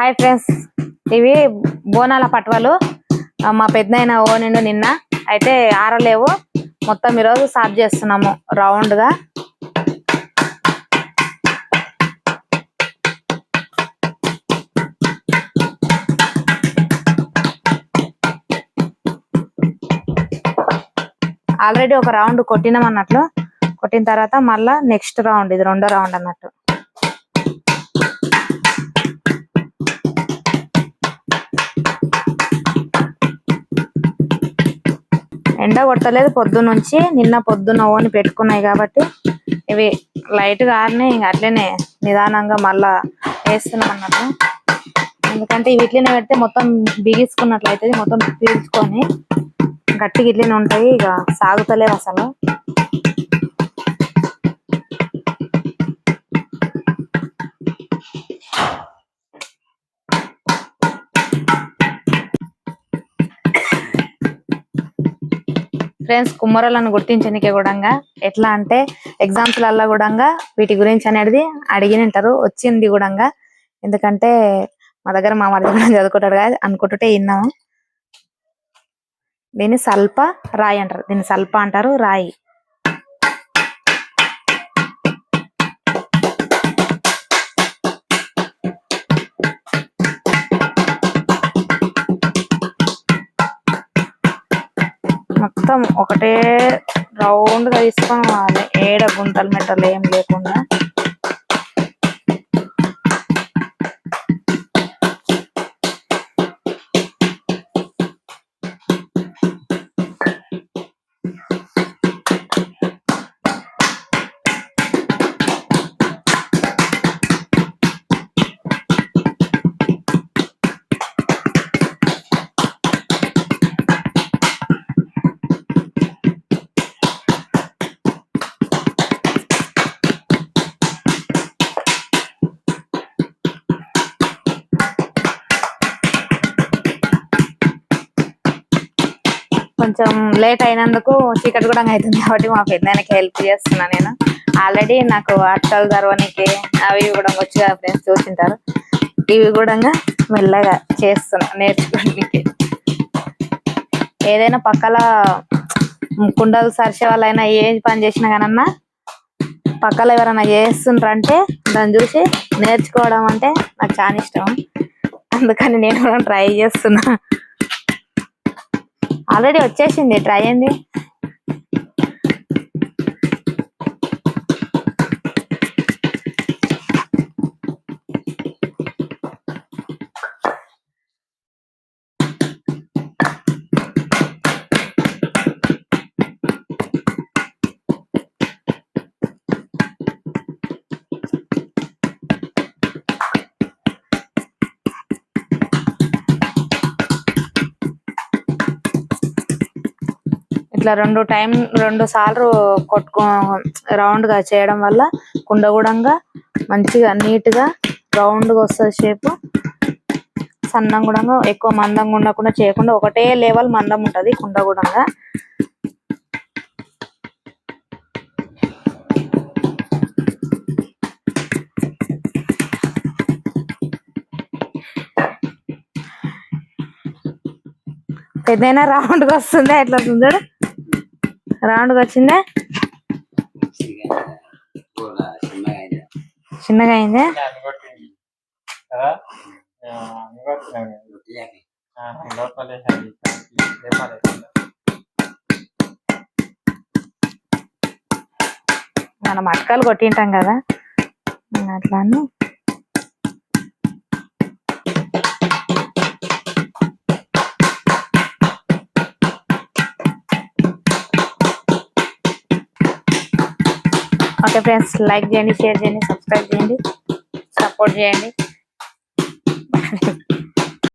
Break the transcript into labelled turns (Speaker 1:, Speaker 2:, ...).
Speaker 1: Hi friends. ఇవి బోనాల పటవలు. మా పెద్దయిన ఓనిండు నిన్న. అయితే ఆరలేవు. మొత్తం ఈరోజు సాఫ్ చేస్తున్నాము రౌండ్గా ఆల్రెడీ ఒక రౌండ్ కొట్టినాం అన్నట్లు. కొట్టిన తర్వాత మళ్ళీ నెక్స్ట్ రౌండ్ ఇది రెండో రౌండ్ అన్నట్టు. ఎండ కొట్టలేదు పొద్దునుంచి నుంచి నిన్న పొద్దున్న ఓని పెట్టుకున్నాయి కాబట్టి ఇవి లైట్గా ఆరినాయి ఇంకా అట్లనే నిదానంగా మళ్ళా వేస్తున్నాం అన్నట్టు. ఎందుకంటే ఇవి ఇట్లనే పెడితే మొత్తం బిగించుకున్నట్లయితే మొత్తం పీల్చుకొని గట్టిగా ఇట్లనే ఉంటాయి ఇక సాగుతలేవు అసలు. ఫ్రెండ్స్ కుమ్మరాలను గుర్తించనికే కూడా ఎట్లా అంటే ఎగ్జామ్స్ కూడా వీటి గురించి అనేది అడిగినంటారు వచ్చింది కూడా ఎందుకంటే మా దగ్గర మా మరిది కూడా చదువుకుంటాడు కదా అనుకుంటుంటే విన్నాము దీన్ని సల్ప రాయి అంటారు. దీన్ని సల్ప అంటారు రాయి. మొత్తం ఒకటే రౌండ్గా తీసుకొని పోవాలి ఏడ గుంటలు మెట్టలు ఏం లేకుండా. కొంచెం లేట్ అయినందుకు చీకటి కూడా అవుతుంది కాబట్టి మా పెద్దనాయనకి హెల్ప్ చేస్తున్నా నేను. ఆల్రెడీ నాకు అట్టలు ధరవనికి అవి కూడా వచ్చి ఫ్రెండ్స్ చూసింటారు. ఇవి కూడా మెల్లగా చేస్తున్నా నేర్చుకోవడానికి. ఏదైనా పక్కల కుండలు సరిచే వాళ్ళైనా ఏ పని చేసినా కానన్నా పక్కల ఎవరైనా చేస్తుండ్రంటే దాన్ని చూసి నేర్చుకోవడం అంటే నాకు చాలా ఇష్టం. అందుకని నేను కూడా ట్రై చేస్తున్నా. ఆల్రెడీ వచ్చేసింది. ట్రై అయింది ఇట్లా రెండు టైం రెండు సార్లు కొట్టుకో రౌండ్గా చేయడం వల్ల కుండ కూడా మంచిగా నీట్గా రౌండ్గా వస్తుంది షేప్. సన్నం కూడా ఎక్కువ మందంగా ఉండకుండా చేయకుండా ఒకటే లెవెల్ మందం ఉంటది కుండ కూడా పెద్దైనా రౌండ్ వస్తుంది ఎట్లా వస్తుంది? రౌండ్గా చిన్నగా అయిందా? మనం అటకాలు కొట్టింటాం కదా. ఇంకా ఓకే ఫ్రెండ్స్ లైక్ చేయండి షేర్ చేయండి సబ్స్క్రైబ్ చేయండి సపోర్ట్ చేయండి.